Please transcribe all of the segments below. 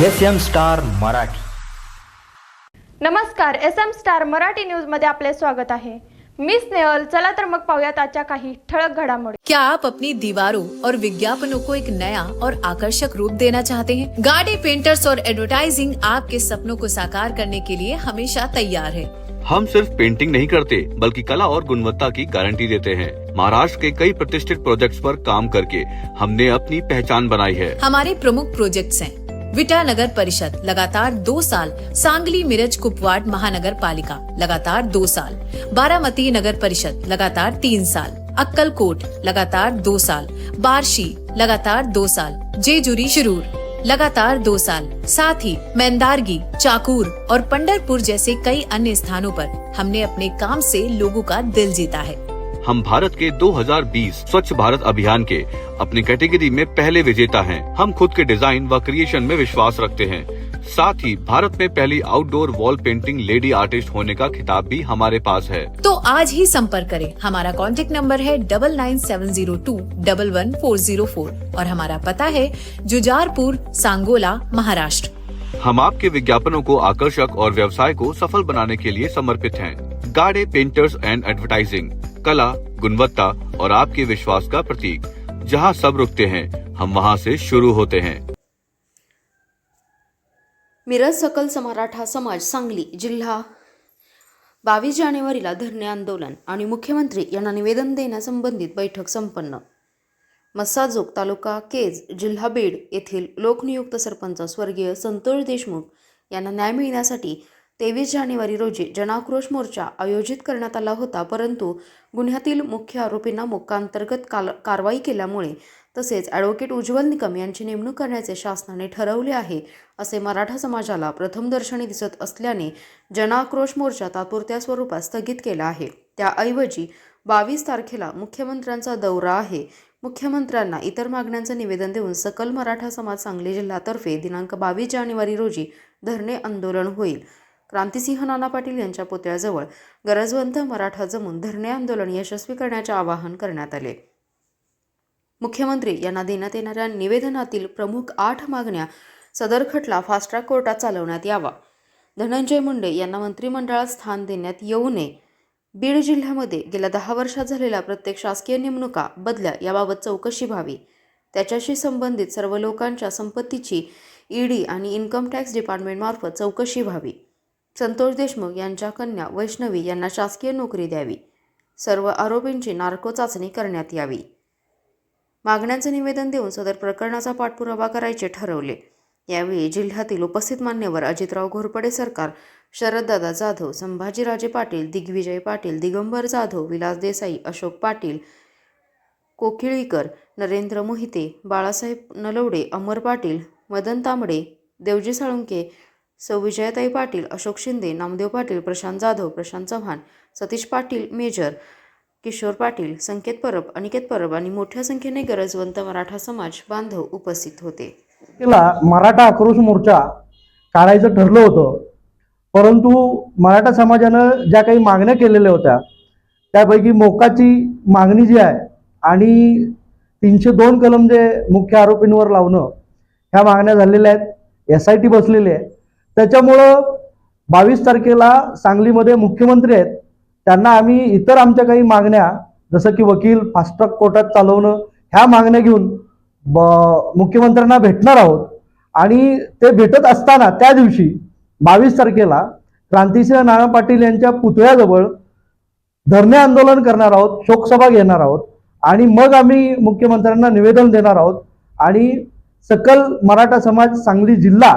S M star Marathi. नमस्कार S M Star Marathi news मध्ये आपले स्वागत आहे. मी स्नेहल चला तर मग पाहूयात आजच्या काही ठळक घडामोडी. क्या आप अपनी दीवारों और विज्ञापनों को एक नया और आकर्षक रूप देना चाहते हैं? गाड़ी पेंटर्स और एडवर्टाइजिंग आपके सपनों को साकार करने के लिए हमेशा तैयार है। हम सिर्फ़ पेंटिंग नहीं करते बल्कि कला और गुणवत्ता की गारंटी देते हैं। महाराष्ट्र के कई प्रतिष्ठित प्रोजेक्ट्स पर काम करके हमने अपनी पहचान बनाई है। हमारे प्रमुख प्रोजेक्ट्स हैं। विटा नगर परिषद, लगातार दो साल सांगली मिरज कुपवाड़ महानगर पालिका, लगातार दो साल। बारामती नगर परिषद, लगातार तीन साल। अक्कलकोट, लगातार दो साल। बारशी, लगातार दो साल। जेजुरी, शिरूर, लगातार दो साल। साथ ही मैंदारगी चाकूर और पंडरपुर जैसे कई अन्य स्थानों पर हमने अपने काम से लोगों का दिल जीता है। हम भारत के 2020 स्वच्छ भारत अभियान के अपनी कैटेगरी में पहले विजेता हैं। हम खुद के डिज़ाइन व क्रिएशन में विश्वास रखते हैं। साथ ही भारत में पहली outdoor wall painting lady artist होने का खिताब भी हमारे पास है। तो आज ही संपर्क करें। हमारा कॉन्टेक्ट नंबर है double nine seven zero two double one four zero four और हमारा पता है जुजारपुर सांगोला महाराष्ट्र। हम आपके विज्ञापनों को आकर्षक और व्यवसाय को सफल बनाने के लिए समर्पित हैं। गाड़े पेंटर्स एंड एडवर्टाइजिंग। कला गुणवत्ता और आपके विश्वास का प्रतीक। जहां सब रुकते हैं हम वहां से शुरू होते हैं। मिरज सकल मराठा समाज सांगली जिल्हा। बावीस जानेवारीला धरणे आंदोलन आणि मुख्यमंत्री यांना निवेदन देण्यासंबंधित बैठक संपन्न. मस्साजोग तालुका केज जिल्हा बीड येथील लोकनियुक्त सरपंच स्वर्गीय संतोष देशमुख यांना न्याय मिळण्यासाठी तेवीस जानेवारी रोजी जनाक्रोश मोर्चा आयोजित करण्यात आला होता परंतु गुन्ह्यातील मुख्य आरोपींना मोक्कांतर्गत काल कारवाई केल्यामुळे तसेच ॲडव्होकेट उज्ज्वल निकम यांची नेमणूक करण्याचे शासनाने ठरवले आहे असे मराठा समाजाला प्रथमदर्शनी दिसत असल्याने जनाक्रोश मोर्चा तात्पुरत्या स्वरूपात स्थगित केला आहे. त्याऐवजी बावीस तारखेला मुख्यमंत्र्यांचा दौरा आहे. मुख्यमंत्र्यांना इतर मागण्यांचं निवेदन देऊन सकल मराठा समाज सांगली जिल्ह्यातर्फे दिनांक बावीस जानेवारी रोजी धरणे आंदोलन होईल. क्रांतिसिंह नाना पाटील यांच्या पुतळ्याजवळ गरजवंत मराठा जमून धरणे आंदोलन यशस्वी करण्याचे आवाहन करण्यात आले. मुख्यमंत्री यांना देण्यात येणाऱ्या निवेदनातील प्रमुख आठ मागण्या सदर खटला फास्ट ट्रॅक कोर्टात चालवण्यात यावा. धनंजय मुंडे यांना मंत्रिमंडळात स्थान देण्यात येऊ नये. बीड जिल्ह्यामध्ये गेल्या दहा वर्षात झालेल्या प्रत्येक शासकीय नेमणुका बदल्या याबाबत चौकशी व्हावी. त्याच्याशी संबंधित सर्व लोकांच्या संपत्तीची ईडी आणि इन्कम टॅक्स डिपार्टमेंटमार्फत चौकशी व्हावी. संतोष देशमुख यांच्या कन्या वैष्णवी यांना शासकीय नोकरी द्यावी. सर्व आरोपींची नार्को चाचणी करण्यात यावी. मागण्यांचं निवेदन देऊन सदर प्रकरणाचा पाठपुरावा करायचे ठरवले. यावेळी जिल्ह्यातील उपस्थित मान्यवर अजितराव घोरपडे सरकार शरददादा जाधव संभाजीराजे पाटील दिग्विजय पाटील दिगंबर जाधव विलास देसाई अशोक पाटील कोकिळीकर नरेंद्र मोहिते बाळासाहेब नलवडे अमर पाटील मदन तांबडे देवजी साळुंके सौ पाटील अशोक शिंदे नामदेव पाटील प्रशांत जाधव प्रशांत चव्हाण सतीश पाटील मेजर किशोर पाटील संकेत परब अनिकेत परब आणि मोठ्या संख्येने गरजवंत मराठा समाज बांधव उपस्थित होते. तारखेला मराठा आक्रोश मोर्चा काढायचं ठरलं होतं. परंतु मराठा समाजानं ज्या काही मागण्या केलेल्या होत्या त्यापैकी मोकाची मागणी जी आहे आणि तीनशे दोन कलम जे मुख्य आरोपींवर लावणं ह्या मागण्या झालेल्या आहेत. एस आय टी बसलेली आहे. त्याच्यामुळं बावीस तारखेला सांगलीमध्ये मुख्यमंत्री आहेत. त्यांना आम्ही इतर आमच्या काही मागण्या जसं की वकील फास्ट ट्रॅक कोर्टात चालवणं ह्या मागण्या घेऊन ब मुख्यमंत्र्यांना भेटणार आहोत. आणि ते भेटत असताना त्या दिवशी बावीस तारखेला क्रांतिसिंह नाना पाटील यांच्या पुतळ्याजवळ धरणे आंदोलन करणार आहोत शोकसभा घेणार आहोत. आणि मग आम्ही मुख्यमंत्र्यांना निवेदन देणार आहोत. आणि सकल मराठा समाज सांगली जिल्हा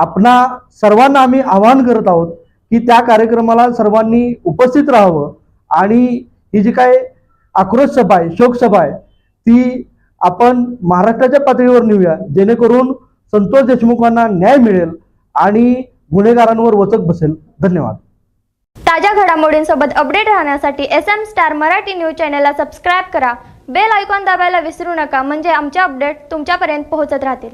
आपणा सर्वांना आम्ही आवाहन करत आहोत की त्या कार्यक्रमाला सर्वांनी उपस्थित राहावं. आणि ही जी काय आक्रोश सभा आहे शोकसभा आहे ती आपण महाराष्ट्राच्या पातळीवर नेऊया. जेणेकरून संतोष देशमुखांना न्याय मिळेल आणि गुन्हेगारांवर वचक बसेल. धन्यवाद. ताज्या घडामोडींसोबत अपडेट राहण्यासाठी S M Star Marathi news चॅनलला सबस्क्राईब करा. बेल आयकॉन दाबायला विसरू नका. म्हणजे आमचे अपडेट तुमच्यापर्यंत पोहोचत राहतील.